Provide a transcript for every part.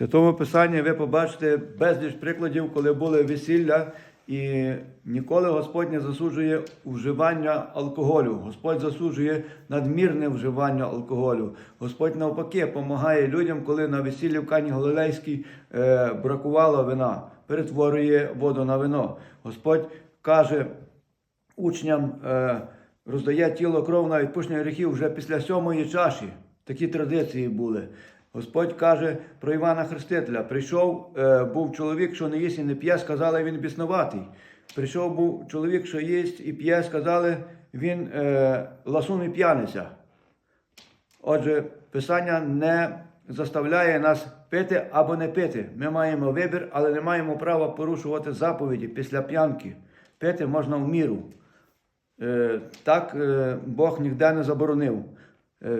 Святому Писанні ви побачите безліч прикладів, коли були весілля, і ніколи Господь не засуджує вживання алкоголю. Господь засуджує надмірне вживання алкоголю. Господь навпаки допомагає людям, коли на весіллі в Кані Галилейській е, бракувало вина, перетворює воду на вино. Господь каже учням, е, роздає тіло кров на відпущення гріхів вже після сьомої чаші. Такі традиції були. Господь каже про Івана Хрестителя: прийшов, е, був чоловік, що не їсть і не п'є, сказали, він біснуватий. Прийшов був чоловік, що їсть і п'є, сказали, він е, ласун і п'яниця. Отже, Писання не заставляє нас пити або не пити. Ми маємо вибір, але не маємо права порушувати заповіді після п'янки. Пити можна в міру. Е, Так Бог ніде не заборонив,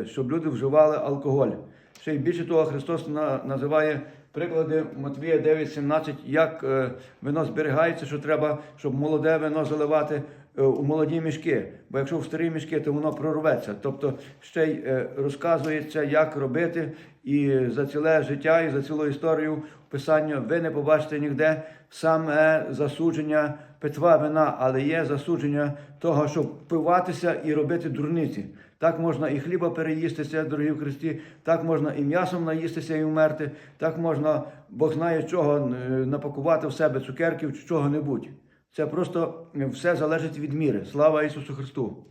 щоб люди вживали алкоголь. Ще й більше того, Христос на- називає приклади Матвія 9,17, як е, вино зберігається, що треба, щоб молоде вино заливати у молоді мішки. Бо якщо в старі мішки, то воно прорветься. Тобто ще й е, розказується, як робити, і за ціле життя, і за цілу історію Писання ви не побачите ніде саме засудження питва вина, але є засудження того, щоб впиватися і робити дурниці. Так можна і хліба переїстися, дорогі в Христі, так можна і м'ясом наїстися і вмерти, так можна, Бог знає чого, е, напакувати в себе цукерків чи чого-небудь. Це просто все залежить від міри. Слава Ісусу Христу!